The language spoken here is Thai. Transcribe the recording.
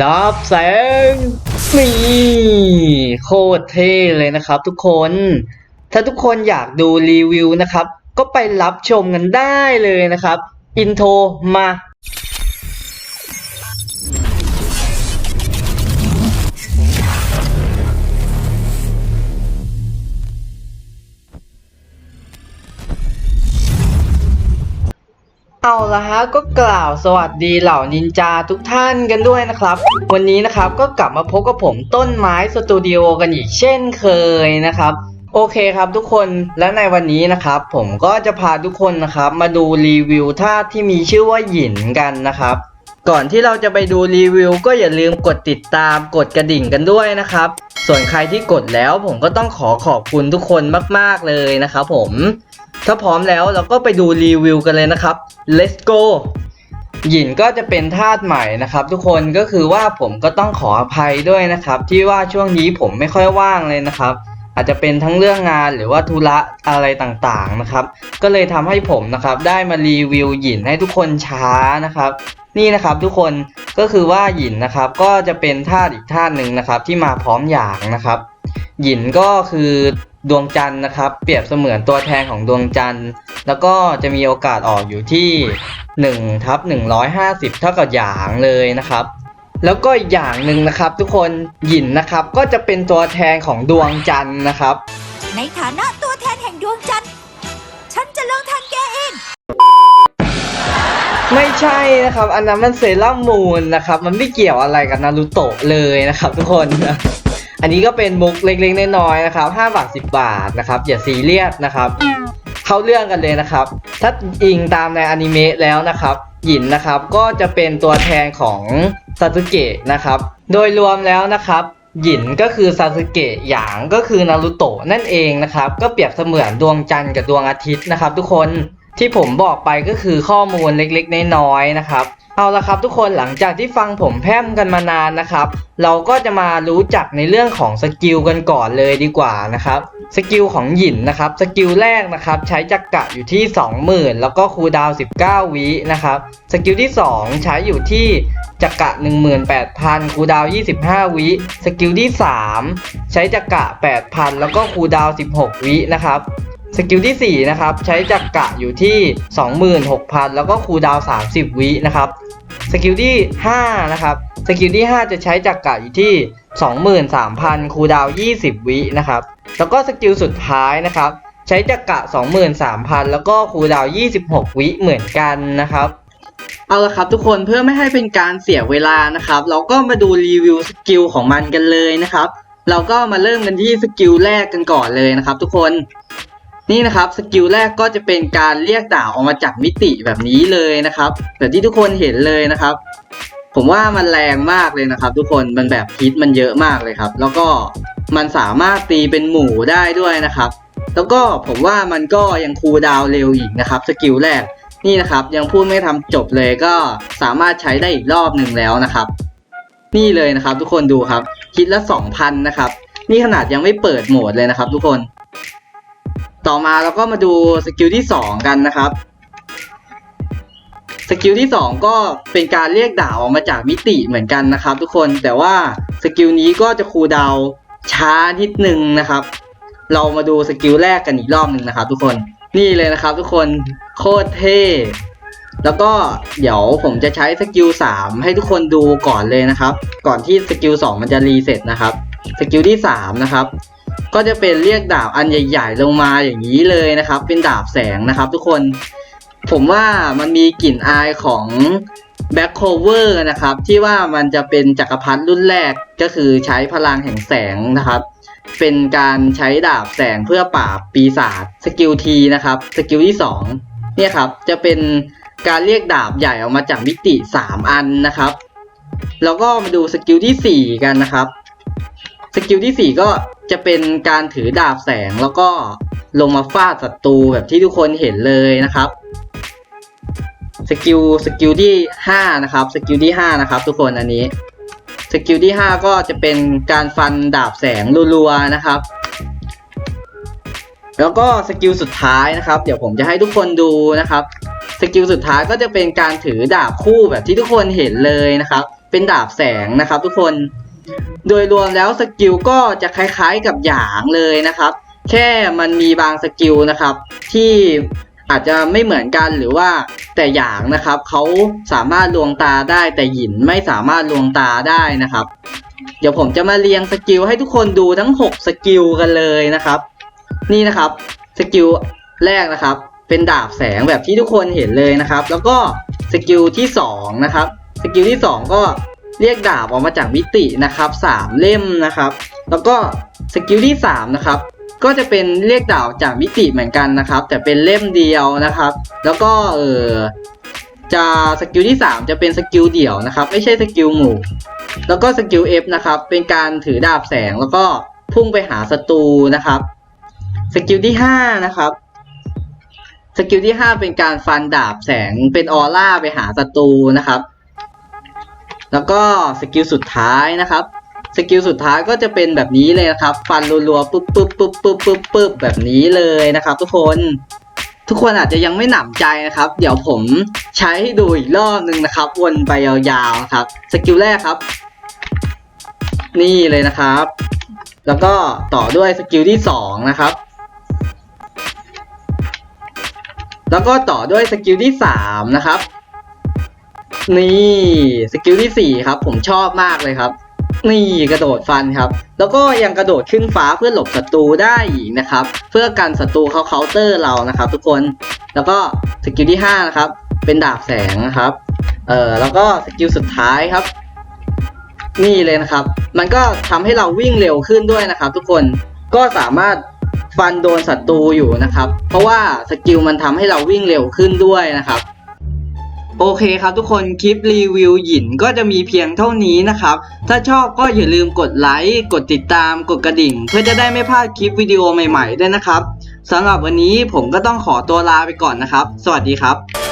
ดาบแสงนี่โคตรเท่เลยนะครับทุกคน ถ้าทุกคนอยากดูรีวิวนะครับ ก็ไปรับชมกันได้เลยนะครับ อินโทรมา ละฮะก็กล่าวสวัสดีเหล่านินจาทุกท่านกันด้วยนะครับ วันนี้นะครับก็กลับมาพบกับผมต้นไม้สตูดิโอกันอีกเช่นเคยนะครับโอเคครับทุกคนและในวันนี้นะครับ ผมก็จะพาทุกคนนะครับ มาดูรีวิวท่าตุที่มีชื่อว่าหยินกันนะครับ ก่อนที่เราจะไปดูรีวิว ก็อย่าลืมกดติดตามกดกระดิ่งกันด้วยนะครับ ส่วนใครที่กดแล้วผมก็ต้องขอขอบคุณทุกคนมาก ๆเลยนะครับผม ถ้าพร้อมแล้วเราก็ไปดูรีวิวกันเลยนะครับ let's go หยินก็จะเป็นธาตุใหม่นะครับทุกคนก็คือว่าผมก็ต้องขออภัยด้วยนะครับ ที่ว่าช่วงนี้ผมไม่ค่อยว่างเลยนะครับ อาจจะเป็นทั้งเรื่องงานหรือว่าธุระอะไรต่างๆนะครับ ก็เลยทำให้ผมนะครับได้มารีวิวหยินให้ทุกคนช้านะครับ นี่นะครับทุกคนก็คือว่าหยินนะครับก็จะเป็นธาตุอีกธาตุหนึ่งนะครับที่มาพร้อมอย่างนะครับ หยินก็คือ ดวงจันทร์นะครับ เปรียบเสมือนตัวแทนของดวงจันทร์ แล้วก็จะมีโอกาสออกอยู่ที่1ทับ150 เท่ากับหยางเลยนะครับ แล้วก็อีกอย่างหนึ่งนะครับ ทุกคนหยินนะครับก็จะเป็นตัวแทนของดวงจันทร์นะครับ ในฐานะตัวแทนแห่งดวงจันทร์ ฉันจะลงทันแกเอง ไม่ใช่นะครับ อันนั้นมันเซรามูนนะครับ มันไม่เกี่ยวอะไรกับนารูโตะเลยนะครับ ทุกคน อันนี้ก็เป็นมุกเล็กๆน้อยๆนะครับ5บาท10 บาทนะครับอย่าซีเรียสนะครับ เข้าเรื่องกันเลยนะครับ ถ้าอิงตามในอนิเมะแล้วนะครับหยินนะครับก็จะเป็นตัวแทนของซาสึเกะนะครับ โดยรวมแล้วนะครับหยินก็คือซาสึเกะหยางก็คือนารูโตะนั่นเองนะครับ ก็เปรียบเสมือนดวงจันทร์กับดวงอาทิตย์นะครับ ทุกคน ที่ผมบอกไปก็คือข้อมูลเล็กๆ น้อยๆนะครับ เอาละครับทุกคนหลังจากที่ฟังผมแพมกันมานานนะครับ เราก็จะมารู้จักในเรื่องของสกิลกันก่อนเลยดีกว่านะครับสกิลของหยินนะครับสกิลแรกนะครับใช้จักกะอยู่ที่ 20,000 แล้วก็คูลดาวน์19 วินะครับสกิลที่ 2 ใช้อยู่ที่จักกะ 18,000 คูดาว 25 วิ สกิลที่ 3 ใช้จักกะ 8,000 แล้วก็คูดาว 16 วินะครับ สกิลที่ 4 นะครับ ใช้จักกะอยู่ที่ 26,000 แล้วก็คูดาว 30 วินะครับ สกิลที่ 5 นะครับ สกิลที่ 5 จะใช้จักกะอยู่ที่ 23,000 คูดาว 20 วินะครับ แล้วก็สกิลสุดท้ายนะครับ ใช้จักกะ 23,000 แล้วก็คูดาว 26 วิเหมือนกันนะครับ เอาละครับทุกคนเพื่อไม่ให้เป็นการเสียเวลานะครับ เราก็มาดูรีวิวสกิลของมันกันเลยนะครับเราก็มาเริ่มกันที่สกิลแรกกันก่อนเลยนะครับทุกคน นี่นะครับสกิลแรกก็จะเป็นการเรียกดาวออกมาจากมิติแบบนี้เลยนะครับแบบที่ทุกคนเห็นเลยนะครับ ผมว่ามันแรงมากเลยนะครับ ทุกคนมันแบบพิษมันเยอะมากเลยครับ แล้วก็มันสามารถตีเป็นหมู่ได้ด้วยนะครับ แล้วก็ผมว่ามันก็ยังคูลดาวเร็วอีกนะครับสกิลแรกนี่นะครับยังพูดไม่ทำจบเลยก็สามารถใช้ได้อีกรอบหนึ่งแล้วนะครับ นี่เลยนะครับทุกคนดูครับคิดละ 2,000 นะครับ นี่ขนาดยังไม่เปิดโหมดเลยนะครับ ทุกคน ต่อมาเราก็มาดูสกิลที่ 2 กันนะครับ สกิลที่ 2 ก็เป็นการเรียกดาวออกมาจากมิติเหมือนกันนะครับ ทุกคนแต่ว่าสกิลนี้ก็จะคูดาวช้านิดนึงนะครับ เรามาดูสกิลแรกกันอีกรอบหนึ่งนะครับ ทุกคนนี่เลยนะครับทุกคนโคตรเท่แล้วก็เดี๋ยวผมจะใช้สกิล3ให้ทุกคนดูก่อนเลยนะครับ ก่อนที่สกิล2มันจะรีเซ็ตนะครับ สกิลที่3นะครับ ก็จะเป็นเรียกดาบอันใหญ่ๆ ลงมาอย่างนี้เลยนะครับ เป็นดาบแสงนะครับ ทุกคน ผมว่ามันมีกลิ่นอายของแบ็คโคเวอร์นะครับ ที่ว่ามันจะเป็นจักรพรรดิรุ่นแรกก็คือใช้พลังแห่งแสงนะครับ เป็นการใช้ดาบแสงเพื่อปราบปีศาจสกิลทีนะครับสกิลที่2เนี่ยครับจะเป็นการเรียกดาบใหญ่ออกมาจากมิติ 3 อันนะครับ แล้วก็มาดูสกิลที่ 4 กันนะครับ สกิลที่ 4 ก็ จะเป็นการถือดาบแสงแล้วก็ลงมาฟาดศัตรูแบบที่ทุกคนเห็นเลยนะครับสกิลสกิลที่5นะครับสกิลที่5นะครับ ทุกคนอันนี้สกิลที่ 5 ก็จะเป็นการฟันดาบแสงรัวๆนะครับ แล้วก็สกิลสุดท้ายนะครับ เดี๋ยวผมจะให้ทุกคนดูนะครับสกิลสุดท้ายก็จะเป็นการถือดาบคู่แบบที่ทุกคนเห็นเลยนะครับ เป็นดาบแสงนะครับ ทุกคน โดยรวมแล้วสกิลก็จะคล้ายๆกับหยางเลยนะครับ แค่มันมีบางสกิลนะครับ ที่อาจจะไม่เหมือนกันหรือว่าแต่หยางนะครับเขาสามารถลวงตาได้แต่หยินไม่สามารถลวงตาได้นะครับ เดี๋ยวผมจะมาเรียงสกิลให้ทุกคนดูทั้ง 6 สกิลกันเลยนะครับ นี่นะครับสกิลแรกนะครับ เป็นดาบแสงแบบที่ทุกคนเห็นเลยนะครับ แล้วก็สกิลที่2นะครับสกิลที่ 2 ก็ เรียกดาบออกมาจากมิตินะครับสามเล่มนะครับ แล้วก็สกิลที่3นะครับก็จะเป็นเรียกดาบจากมิติเหมือนกันนะครับ แต่เป็นเล่มเดียวนะครับ แล้วก็เออจะสกิลที่ 3 จะเป็นสกิลเดี่ยวนะครับ ไม่ใช่สกิลหมู่แล้วก็สกิล F นะครับ เป็นการถือดาบแสงแล้วก็พุ่งไปหาศัตรูนะครับสกิลที่ 5 นะครับสกิลที่ 5 เป็นการฟันดาบแสงเป็นออร่าไปหาศัตรูนะครับ แล้วก็สกิลสุดท้ายนะครับสกิลสุดท้ายก็จะเป็นแบบนี้เลยนะครับ ฟันรัวๆปุ๊บปุ๊บปุ๊บปุ๊บปุ๊บปุ๊บแบบนี้เลยนะครับ ทุกคนทุกคนอาจจะยังไม่หนำใจนะครับ เดี๋ยวผมใช้ให้ดูอีกรอบหนึ่งนะครับ วนไปยาวๆนะครับสกิลแรกครับ นี่เลยนะครับ แล้วก็ต่อด้วยสกิลที่สองนะครับ แล้วก็ต่อด้วยสกิลที่สามนะครับ นี่สกิลที่สี่ครับ ผมชอบมากเลยครับ นี่กระโดดฟันครับ แล้วก็ยังกระโดดขึ้นฟ้าเพื่อหลบศัตรูได้อีกนะครับ เพื่อกันศัตรูเขาเคาน์เตอร์เรานะครับ ทุกคนแล้วก็สกิลที่ห้านะครับเป็นดาบแสงนะครับเอ่อแล้วก็สกิลสุดท้ายครับ นี่เลยนะครับ มันก็ทำให้เราวิ่งเร็วขึ้นด้วยนะครับ ทุกคนก็สามารถฟันโดนศัตรูอยู่นะครับ เพราะว่าสกิลมันทำให้เราวิ่งเร็วขึ้นด้วยนะครับ โอเคครับทุกคนคลิปรีวิวหยินก็จะมีเพียงเท่านี้นะครับ ถ้าชอบก็อย่าลืมกดไลค์ กดติดตาม กดกระดิ่ง เพื่อจะได้ไม่พลาดคลิปวิดีโอใหม่ๆด้วยนะครับสำหรับวันนี้ผมก็ต้องขอตัวลาไปก่อนนะครับ สวัสดีครับ